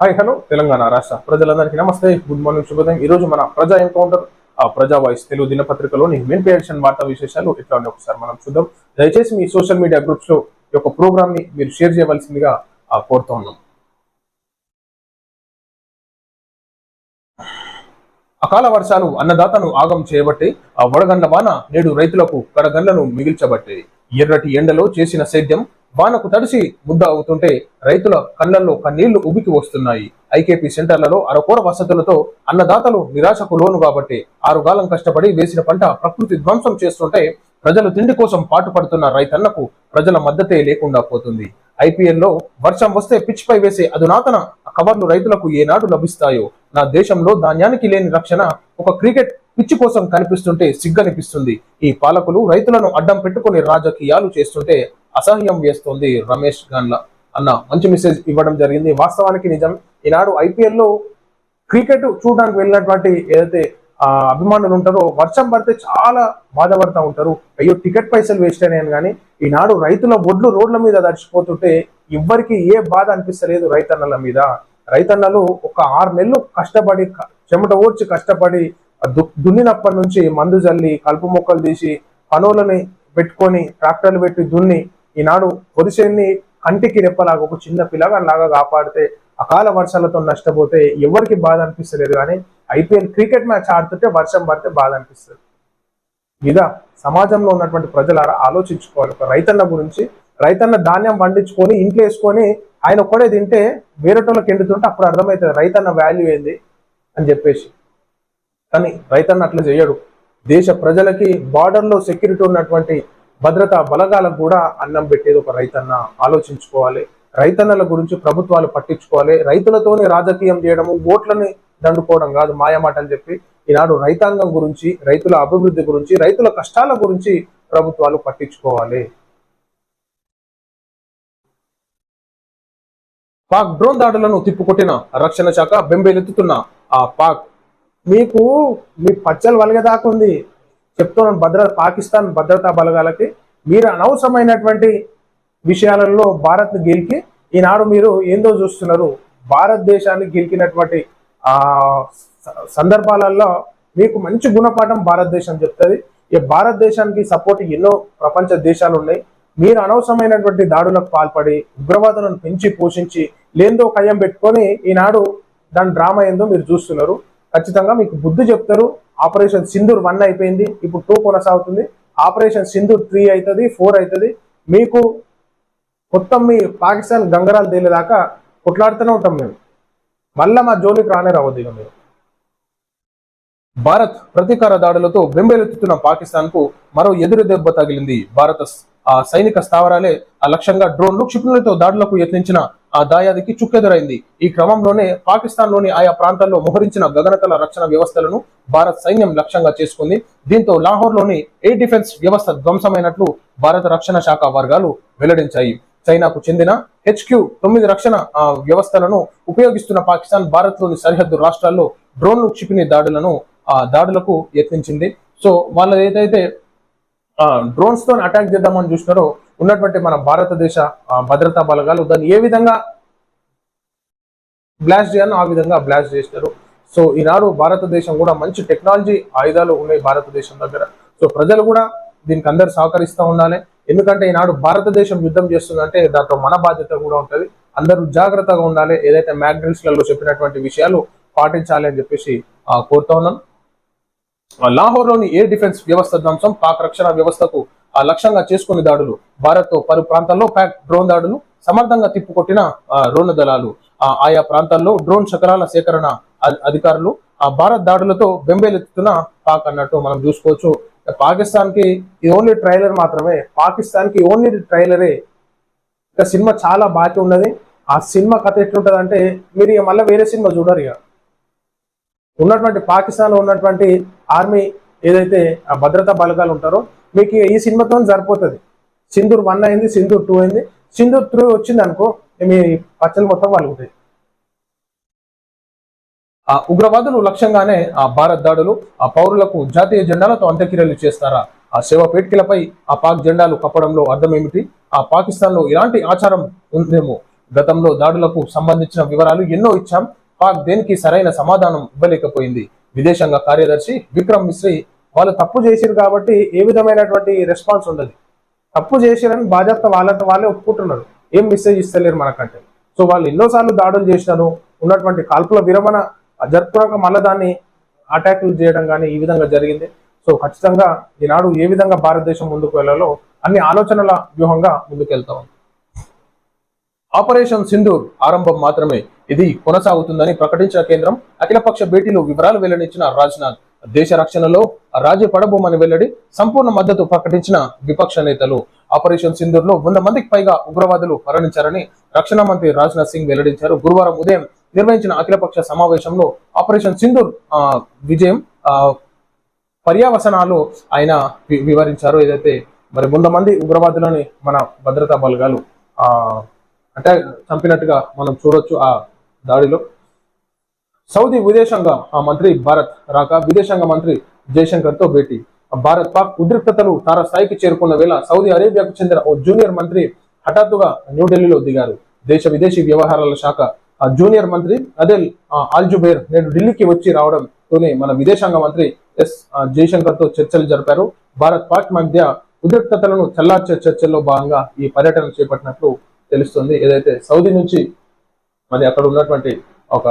Hi hello Telangana రాష్ట్ర ప్రజలందరికీ నమస్తే. గుడ్ మార్నింగ్ శుభోదయం. ఈ రోజు మన ప్రజా ఎన్కౌంటర్ ఆ ప్రజా వాయిస్ తెలుగు దినపత్రికలోని మెయిన్ పేషన్ వార్తా విశేషాలు ఎట్లా ఉన్నాయి ఒకసారి మనం చూద్దాం. దయచేసి మీ సోషల్ మీడియా గ్రూప్స్లో ఈ యొక్క ప్రోగ్రామ్ని మీరు షేర్ చేయవలసిందిగా ఆ, కోరుతా ఉన్నాం. అకాల వర్షాలు అన్నదాతను ఆగం చేయబట్టి ఆ వడగండ్ల వాన నేడు రైతులకు కడగండ్లను మిగిల్చబట్టే. ఎర్రటి ఎండలో చేసిన సేద్యం వానకు తడిసి ముద్ద అవుతుంటే రైతుల కళ్ళల్లో కన్నీళ్ళు ఉబికి వస్తున్నాయి. ఐకేపీ సెంటర్లలో అరకొర వసతులతో అన్నదాతలు నిరాశకు లోను కాబట్టి ఆరుగాలం కష్టపడి వేసిన పంట ప్రకృతి ధ్వంసం చేస్తుంటే ప్రజలు తిండి కోసం పాటుపడుతున్న రైతన్నకు ప్రజల మద్దతే లేకుండా పోతుంది. ఐపీఎల్లో వర్షం వస్తే పిచ్ పై వేసే అధునాతన కవర్లు రైతులకు ఏనాడు లభిస్తాయో? నా దేశంలో ధాన్యానికి లేని రక్షణ ఒక క్రికెట్ పిచ్చి కోసం కనిపిస్తుంటే సిగ్గనిపిస్తుంది. ఈ పాలకులు రైతులను అడ్డం పెట్టుకుని రాజకీయాలు చేస్తుంటే అసహ్యం వేస్తోంది రమేష్ గన్ల అన్న మంచి మెసేజ్ ఇవ్వడం జరిగింది. వాస్తవానికి నిజం ఈనాడు ఐపీఎల్లో క్రికెట్ చూడడానికి వెళ్ళినటువంటి ఏదైతే అభిమానులు ఉంటారో వర్షం పడితే చాలా బాధపడతా ఉంటారు. అయ్యో టికెట్ పైసలు వేస్ట్ అయినాయని కానీ ఈనాడు రైతుల ఒడ్లు రోడ్ల మీద దడిచిపోతుంటే ఎవ్వరికి ఏ బాధ అనిపిస్తలేదు రైతన్నల మీద. రైతన్నలు ఒక ఆరు నెలలు కష్టపడి చెమట ఓడ్చి కష్టపడి దు- దున్నినప్పటి నుంచి మందు జల్లి కలుపు మొక్కలు తీసి పనులని పెట్టుకొని ట్రాక్టర్లు పెట్టి దున్ని ఈనాడు పొడిసేన్ని కంటికి రెప్పలాగా ఒక చిన్న పిల్లగా లాగా కాపాడితే అకాల వర్షాలతో నష్టపోతే ఎవరికి బాధ అనిపిస్తలేదు కానీ ఐపీఎల్ క్రికెట్ మ్యాచ్ ఆడుతుంటే వర్షం పడితే బాధ అనిపిస్తుంది. ఇదా సమాజంలో ఉన్నటువంటి ప్రజలారా ఆలోచించుకోవాలి. ఒక రైతన్న గురించి రైతన్న ధాన్యం పండించుకొని ఇంట్లో వేసుకొని ఆయన ఒక్కడే తింటే వేరేటోళ్ళకి ఎండుతుంటే అప్పుడు అర్థమవుతుంది రైతన్న వాల్యూ ఏంది అని చెప్పేసి. కానీ రైతన్న అట్లా చేయడు. దేశ ప్రజలకి బార్డర్లో సెక్యూరిటీ ఉన్నటువంటి భద్రతా బలగాలకు కూడా అన్నం పెట్టేది ఒక రైతన్న. ఆలోచించుకోవాలి. రైతన్నల గురించి ప్రభుత్వాలు పట్టించుకోవాలి. రైతులతోనే రాజకీయం చేయడము ఓట్లని దండుకోవడం కాదు మాయమాటని చెప్పి ఈనాడు రైతాంగం గురించి రైతుల అభివృద్ధి గురించి రైతుల కష్టాల గురించి ప్రభుత్వాలు పట్టించుకోవాలి. పాక్ డ్రోన్ దాడులను తిప్పుకొట్టిన రక్షణ శాఖ బెంబేలెత్తుతున్న ఆ పాక్. మీకు మీ పచ్చలు వలగదాకుంది. చెప్తున్నాను భద్రత పాకిస్తాన్ భద్రతా బలగాలకి. మీరు అనవసరమైనటువంటి విషయాలలో భారత్ గెలికి ఈనాడు మీరు ఏందో చూస్తున్నారు. భారతదేశాన్ని గెలికినటువంటి ఆ స- సందర్భాలలో మీకు మంచి గుణపాఠం భారతదేశం చెప్తుంది. ఈ భారతదేశానికి సపోర్ట్ ఎన్నో ప్రపంచ దేశాలు ఉన్నాయి మీరు అనవసరమైనటువంటి దాడులకు పాల్పడి ఉగ్రవాదులను పెంచి పోషించి లేందో కయ్యం పెట్టుకొని ఈనాడు దాని డ్రామా ఏందో మీరు చూస్తున్నారు. ఖచ్చితంగా మీకు బుద్ధి చెప్తారు. ఆపరేషన్ సింధూర్ వన్ అయిపోయింది. ఇప్పుడు టూ కొనసాగుతుంది. ఆపరేషన్ సింధూర్ త్రీ అవుతుంది ఫోర్ అవుతుంది మీకు మొత్తం మీ పాకిస్తాన్ గంగరాలు తేలేదాకా కొట్లాడుతూనే ఉంటాం మేము. మళ్ళా మా జోలికి రానే రావద్దు ఇక మీరు. భారత్ ప్రతీకార దాడులతో బెంబేలెత్తుతున్న పాకిస్తాన్కు మరో ఎదురు దెబ్బ తగిలింది. భారత ఆ సైనిక స్థావరాలే ఆ లక్ష్యంగా డ్రోన్లు క్షిపణులతో దాడులకు యత్నించిన ఆ దాయాదికి చుక్కెదురైంది. ఈ క్రమంలోనే పాకిస్తాన్లోని ఆయా ప్రాంతాల్లో మోహరించిన గగనతల రక్షణ వ్యవస్థలను భారత్ సైన్యం లక్ష్యంగా చేసుకుంది. దీంతో లాహోర్లోని ఎయిర్ డిఫెన్స్ వ్యవస్థ ధ్వంసమైనట్లు భారత రక్షణ శాఖ వర్గాలు వెల్లడించాయి. చైనాకు చెందిన హెచ్క్యూ తొమ్మిది రక్షణ వ్యవస్థలను ఉపయోగిస్తున్న పాకిస్తాన్ భారత్లోని సరిహద్దు రాష్ట్రాల్లో డ్రోన్లు క్షిపిణి దాడులను ఆ దాడులకు యత్నించింది. సో వాళ్ళు ఏదైతే డ్రోన్స్తో అటాక్ చేద్దామని చూసినారో ఉన్నటువంటి మన భారతదేశ భద్రతా బలగాలు దాన్ని ఏ విధంగా బ్లాస్ట్ చేయాలని ఆ విధంగా బ్లాస్ట్ చేస్తారు సో ఈనాడు భారతదేశం కూడా మంచి టెక్నాలజీ ఆయుధాలు ఉన్నాయి భారతదేశం దగ్గర. సో ప్రజలు కూడా దీనికి అందరు సహకరిస్తూ ఉండాలి. ఎందుకంటే ఈనాడు భారతదేశం యుద్ధం చేస్తుందంటే దాంట్లో మన బాధ్యత కూడా ఉంటుంది. అందరూ జాగ్రత్తగా ఉండాలి. ఏదైతే మ్యాగ్నెట్స్లలో చెప్పినటువంటి విషయాలు పాటించాలి అని చెప్పేసి కోరుతా ఉన్నాను. లాహోర్లోని ఎయిర్ డిఫెన్స్ వ్యవస్థ ధ్వంసం పాక్ రక్షణ వ్యవస్థకు లక్ష్యంగా చేసుకుని దాడులు. భారత్ పలు ప్రాంతాల్లో ప్యాక్ డ్రోన్ దాడులు సమర్థంగా తిప్పుకొట్టిన రోణ దళాలు. ఆ, ఆయా ప్రాంతాల్లో డ్రోన్ శకరాల సేకరణ అ- అధికారులు. ఆ భారత్ దాడులతో బెంబేలెత్తుతున్న పాక్ అన్నట్టు మనం చూసుకోవచ్చు. పాకిస్తాన్కి ఇది ఓన్లీ ట్రైలర్ మాత్రమే పాకిస్తాన్కి ఓన్లీ ట్రైలరే. ఇక సినిమా చాలా బాకీ ఉన్నది. ఆ సినిమా కథ ఎట్లుంటది అంటే మీరు ఇక మళ్ళీ వేరే సినిమా చూడరు ఇక. ఉన్నటువంటి పాకిస్తాన్లో ఉన్నటువంటి ఆర్మీ ఏదైతే ఆ భద్రతా బలగాలు ఉంటారో మీకు ఈ సినిమాతో సరిపోతుంది. సింధూర్ వన్ అయింది సింధూర్ టూ అయింది. సింధూర్ త్రీ వచ్చింది అనుకో మీ పచ్చలు మొత్తం వలుగుతాయి ఆ ఉగ్రవాదులు లక్ష్యంగానే ఆ భారత్ దాడులు ఆ పౌరులకు జాతీయ జెండాలతో అంత్యక్రియలు చేస్తారా? ఆ శవ పేటికలపై ఆ పాక్ జెండాలు కప్పడంలో అర్థం ఏమిటి ఆ పాకిస్తాన్లో ఇలాంటి ఆచారం ఉందేమో? గతంలో దాడులకు సంబంధించిన వివరాలు ఎన్నో ఇచ్చాం. పాక్ దేనికి సరైన సమాధానం ఇవ్వలేకపోయింది. విదేశాంగ కార్యదర్శి విక్రమ్ మిశ్రీ వాళ్ళు తప్పు చేసిరు కాబట్టి ఏ విధమైనటువంటి రెస్పాన్స్ ఉండదు. తప్పు చేసిరని బాధ్యత వాళ్ళంత వాళ్ళే ఒప్పుకుంటున్నారు. ఏం మెసేజ్ ఇస్తలేరు మనకంటే. సో వాళ్ళు ఎన్నోసార్లు దాడులు చేసినారు. ఉన్నటువంటి కాల్పుల విరమణ జరుపుకున్నాక మళ్ళీ దాన్ని అటాక్లు చేయడం కానీ ఈ విధంగా జరిగింది. సో ఖచ్చితంగా ఈనాడు ఏ విధంగా భారతదేశం ముందుకు వెళ్ళాలో అన్ని ఆలోచనల వ్యూహంగా ముందుకెళ్తా ఉంది. ఆపరేషన్ సింధూర్ ఆరంభం మాత్రమే. ఇది కొనసాగుతుందని ప్రకటించిన కేంద్రం అఖిలపక్ష భేటీలో వివరాలు వెల్లడించిన రాజ్నాథ్. దేశ రక్షణలో రాజీ పడబోమని వెల్లడి సంపూర్ణ మద్దతు ప్రకటించిన విపక్ష నేతలు. ఆపరేషన్ సింధూర్లో వంద మందికి పైగా ఉగ్రవాదులు మరణించారని రక్షణ మంత్రి రాజ్నాథ్ సింగ్ వెల్లడించారు. గురువారం ఉదయం నిర్వహించిన అఖిలపక్ష సమావేశంలో ఆపరేషన్ సింధూర్ ఆ, విజయం ఆ, పర్యావసనాలు ఆయన వివరించారు. ఏదైతే మరి వంద మంది ఉగ్రవాదులని మన భద్రతా బలగాలు ఆ అంటే చంపినట్టుగా మనం చూడొచ్చు ఆ దాడిలో. సౌదీ విదేశాంగ మంత్రి భారత్ రాక విదేశాంగ మంత్రి జయశంకర్తో భేటీ. భారత్ పాక్ ఉద్రిక్తతలు తార స్థాయికి చేరుకున్న వేళ సౌదీ అరేబియాకు చెందిన ఓ జూనియర్ మంత్రి హఠాత్తుగా న్యూఢిల్లీలో దిగారు. దేశ విదేశీ వ్యవహారాల శాఖ జూనియర్ మంత్రి అదెల్ ఆల్జుబేర్ నేడు ఢిల్లీకి వచ్చి రావడంతోనే మన విదేశాంగ మంత్రి ఎస్ జయశంకర్తో చర్చలు జరిపారు. భారత్ పాక్ మధ్య ఉద్రిక్తతలను చల్లార్చే చర్చల్లో భాగంగా ఈ పర్యటన చేపట్టినట్లు తెలుస్తుంది. ఏదైతే సౌదీ నుంచి మరి అక్కడ ఉన్నటువంటి ఒక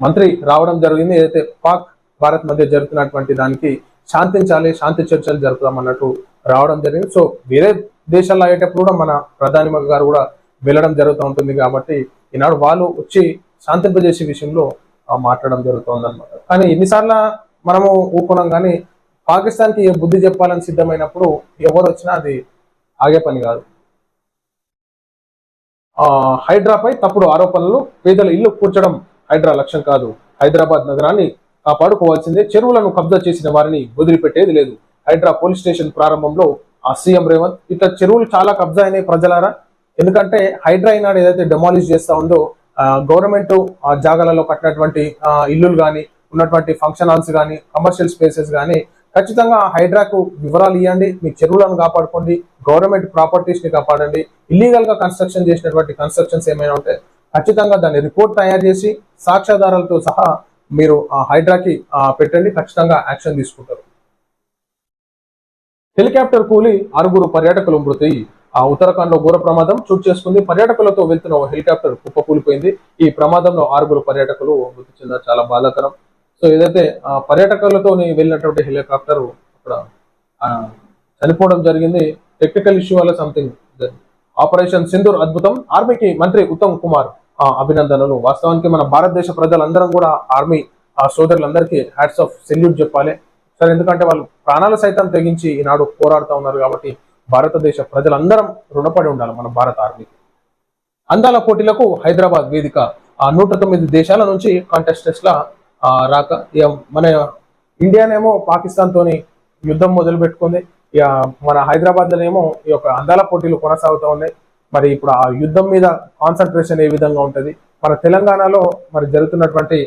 మంత్రి రావడం జరిగింది. ఏదైతే పాక్ భారత్ మధ్య జరుగుతున్నటువంటి దానికి శాంతించాలి శాంతి చర్చలు జరుపుదాం అన్నట్టు రావడం జరిగింది. సో వేరే దేశాల్లో అయ్యేటప్పుడు కూడా మన ప్రధాని గారు కూడా వెళ్ళడం జరుగుతూ ఉంటుంది కాబట్టి ఈనాడు వాళ్ళు వచ్చి శాంతింపజేసే విషయంలో మాట్లాడడం జరుగుతుంది అనమాట కానీ ఎన్నిసార్లు మనము ఊపుకున్నాం కానీ పాకిస్తాన్కి బుద్ధి చెప్పాలని సిద్ధమైనప్పుడు ఎవరు వచ్చినా అది ఆగే పని కాదు. హైడ్రాపై తప్పుడు ఆరోపణలు పేదల ఇల్లు కూర్చడం హైడ్రా లక్ష్యం కాదు. హైదరాబాద్ నగరాన్ని కాపాడుకోవాల్సిందే చెరువులను కబ్జా చేసిన వారిని వదిలిపెట్టేది లేదు. హైడ్రా పోలీస్ స్టేషన్ ప్రారంభంలో ఆ సీఎం రేవంత్ ఇట్లా చెరువులు చాలా కబ్జా అయినాయి ప్రజలారా? ఎందుకంటే హైడ్రా ఈనాడు ఏదైతే డెమాలిష్ చేస్తా ఉందో గవర్నమెంట్ జాగాలలో కట్టినటువంటి ఇల్లులు కానీ ఉన్నటువంటి ఫంక్షన్ హాల్స్ కానీ కమర్షియల్ స్పేసెస్ కానీ ఖచ్చితంగా హైడ్రాకు వివరాలు ఇవ్వండి మీ చెరువులను కాపాడుకోండి గవర్నమెంట్ ప్రాపర్టీస్ని కాపాడండి ఇల్లీగల్గా కన్స్ట్రక్షన్ చేసినటువంటి కన్స్ట్రక్షన్స్ ఏమైనా ఉంటే ఖచ్చితంగా దాన్ని రిపోర్ట్ తయారు చేసి సాక్ష్యాధారాలతో సహా మీరు ఆ హైడ్రాకి పెట్టండి ఖచ్చితంగా యాక్షన్ తీసుకుంటారు. హెలికాప్టర్ కూలి ఆరుగురు పర్యాటకులు మృతి. ఆ ఉత్తరాఖండ్లో ఘోర ప్రమాదం చోటు చేసుకుంది. పర్యాటకులతో వెళ్తున్న హెలికాప్టర్ హెలికాప్టర్ కుప్పకూలిపోయింది. ఈ ప్రమాదంలో ఆరుగురు పర్యాటకులు మృతి చెందారు. చాలా బాధాకరం. సో ఏదైతే ఆ పర్యాటకులతో వెళ్ళినటువంటి హెలికాప్టర్ అక్కడ చనిపోవడం జరిగింది టెక్నికల్ ఇష్యూ వల్ల సంథింగ్ ఆపరేషన్ సింధూర్ అద్భుతం ఆర్మీకి మంత్రి ఉత్తమ్ కుమార్ అభినందనలు. వాస్తవానికి మన భారతదేశ ప్రజలందరం కూడా ఆర్మీ ఆ సోదరులందరికీ హ్యాట్స్ ఆఫ్ సెల్యూట్ చెప్పాలి. సరే ఎందుకంటే వాళ్ళు ప్రాణాలు సైతం తెగించి ఈనాడు పోరాడుతూ ఉన్నారు కాబట్టి భారతదేశ ప్రజలందరం రుణపడి ఉండాలి మన భారత ఆర్మీకి అందాల పోటీలకు హైదరాబాద్ వేదిక. ఆ నూట తొమ్మిది దేశాల నుంచి కాంటెస్టెంట్స్ లా రాక ఇక మన ఇండియానేమో పాకిస్తాన్తోని యుద్ధం మొదలు పెట్టుకుంది ఇక మన హైదరాబాద్లోనేమో ఈ యొక్క అందాల పోటీలు కొనసాగుతూ ఉన్నాయి. మరి ఇప్పుడు ఆ యుద్ధం మీద కాన్సన్ట్రేషన్ ఏ విధంగా ఉంటుంది? మన తెలంగాణలో మరి జరుగుతున్నటువంటి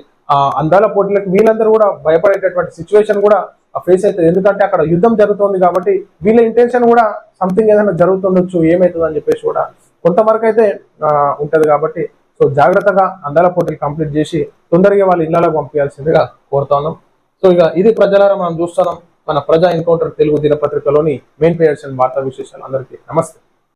అందాల పోటీలకు వీళ్ళందరూ కూడా భయపడేటటువంటి సిచ్యువేషన్ కూడా ఫేస్ అవుతుంది. ఎందుకంటే అక్కడ యుద్ధం జరుగుతోంది కాబట్టి వీళ్ళ ఇంటెన్షన్ కూడా సంథింగ్ ఏదైనా జరుగుతుండొచ్చు ఏమవుతుంది అని చెప్పేసి కూడా కొంతవరకు అయితే ఉంటుంది కాబట్టి సో జాగ్రత్తగా అందాల పోటీలు కంప్లీట్ చేసి తొందరగా వాళ్ళ ఇళ్ళకు పంపించాల్సిందిగా కోరుతా ఉన్నాం. సో ఇక ఇది ప్రజలారా మనం చూస్తున్నాం. మన ప్రజా ఎన్కౌంటర్ తెలుగు దినపత్రికలోని మెయిన్ పేజెస్ అండ్ వార్తా విశేషాలు అందరికీ నమస్తే.